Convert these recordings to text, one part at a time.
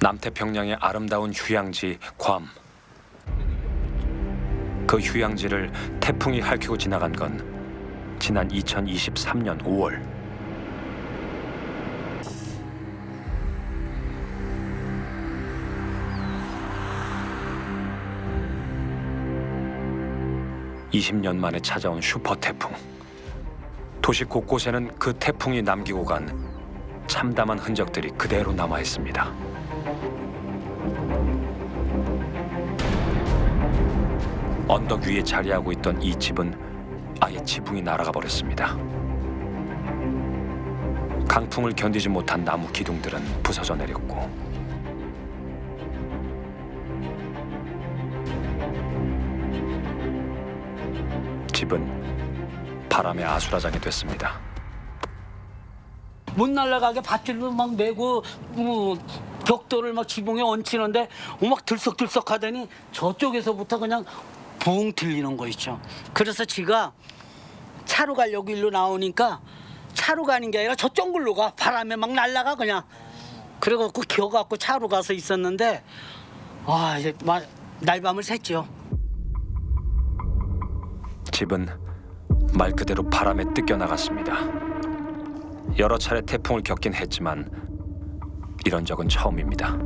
남태평양의 아름다운 휴양지 괌. 그 휴양지를 태풍이 핥히고 지나간 건 지난 2023년 5월. (20년) 만에 찾아온 슈퍼 태풍 도시 곳곳에는 그 태풍이 남기고 간 참담한 흔적들이 그대로 남아 있습니다. 언덕 위에 자리하고 있던 이 집은 아예 지붕이 날아가 버렸습니다. 강풍을 견디지 못한 나무 기둥들은 부서져 내렸고 집은 바람의 아수라장이 됐습니다. 못 날아가게 밧줄로 막 메고 뭐 벽돌을 막 지붕에 얹히는데 막 들썩들썩 하더니 저쪽에서부터 그냥 붕 들리는 거 있죠. 그래서 지가 차로 가려고 일로 나오니까 차로 가는 게 아니라 저쪽 글로 가 바람에 막 날아가 그냥 그래갖고 기어갖고 차로 가서 있었는데 와 이제 막 날밤을 샜죠. 집은 말 그대로 바람에 뜯겨 나갔습니다. 여러 차례 태풍을 겪긴 했지만 이런 적은 처음입니다.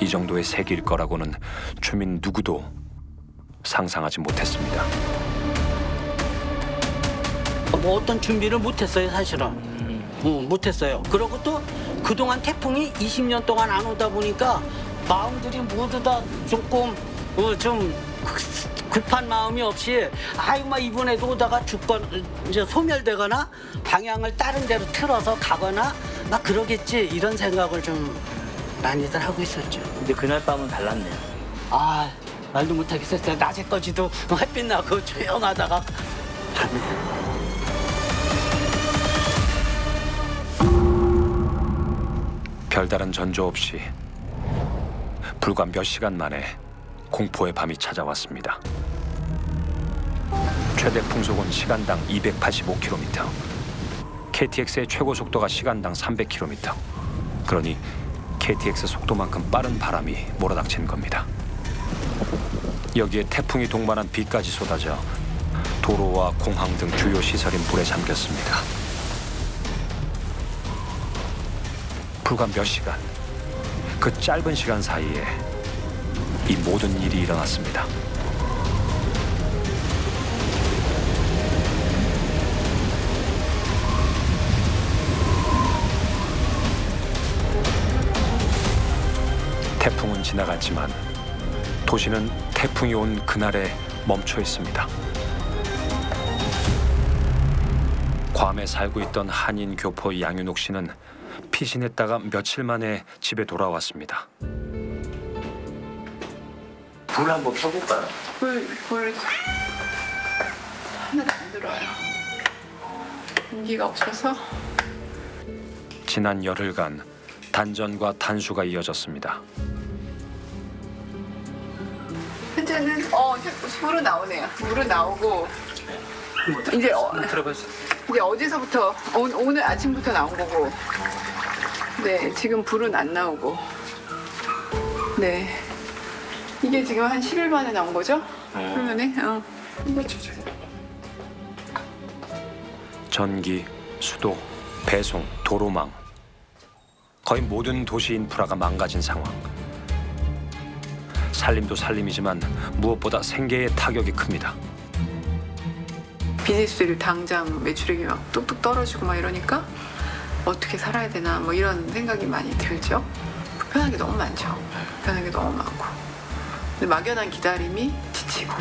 이 정도의 세기일 거라고는 주민 누구도 상상하지 못했습니다. 뭐 어떤 준비를 못했어요 사실은. 어, 못했어요. 그리고 또 그동안 태풍이 20년 동안 안 오다 보니까 마음들이 모두 다 조금 어, 좀 급- 급한 마음이 없이 아유 막 이번에도 오다가 죽건 이제 소멸되거나 방향을 다른 데로 틀어서 가거나 막 그러겠지. 이런 생각을 좀 많이들 하고 있었죠. 근데 그날 밤은 달랐네요. 아 말도 못하겠었어요 낮에까지도 햇빛 나고 조용하다가 별다른 전조 없이 불과 몇 시간 만에 공포의 밤이 찾아왔습니다. 최대 풍속은 시간당 285km. KTX의 최고 속도가 시간당 300km. 그러니 KTX 속도만큼 빠른 바람이 몰아닥친 겁니다. 여기에 태풍이 동반한 비까지 쏟아져 도로와 공항 등 주요 시설이 물에 잠겼습니다. 불과 몇 시간, 그 짧은 시간 사이에 이 모든 일이 일어났습니다. 태풍은 지나갔지만 도시는 태풍이 온 그날에 멈춰 있습니다. 괌에 살고 있던 한인 교포 양윤옥 씨는 피신했다가 며칠 만에 집에 돌아왔습니다. 불 한번 켜볼까요? 불, 불 하나도 안 들어요. 공기가 없어서 지난 열흘간 단전과 단수가 이어졌습니다. 현재는 어 불은 나오네요. 물은 나오고 이제 어. 이제 어제서부터 오, 오늘 아침부터 나온 거고 네 지금 불은 안 나오고 네 이게 지금 한 10일 만에 나온 거죠? 그러면은 어. 전기, 수도, 배송, 도로망 거의 모든 도시 인프라가 망가진 상황. 살림도 살림이지만 무엇보다 생계의 타격이 큽니다. 비즈니스들이 당장 매출액이 막 뚝뚝 떨어지고 막 이러니까 어떻게 살아야 되나 뭐 이런 생각이 많이 들죠. 불편한 게 너무 많죠. 불편한 게 너무 많고. 근데 막연한 기다림이 지치고.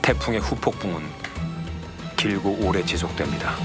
태풍의 후폭풍은 길고 오래 지속됩니다.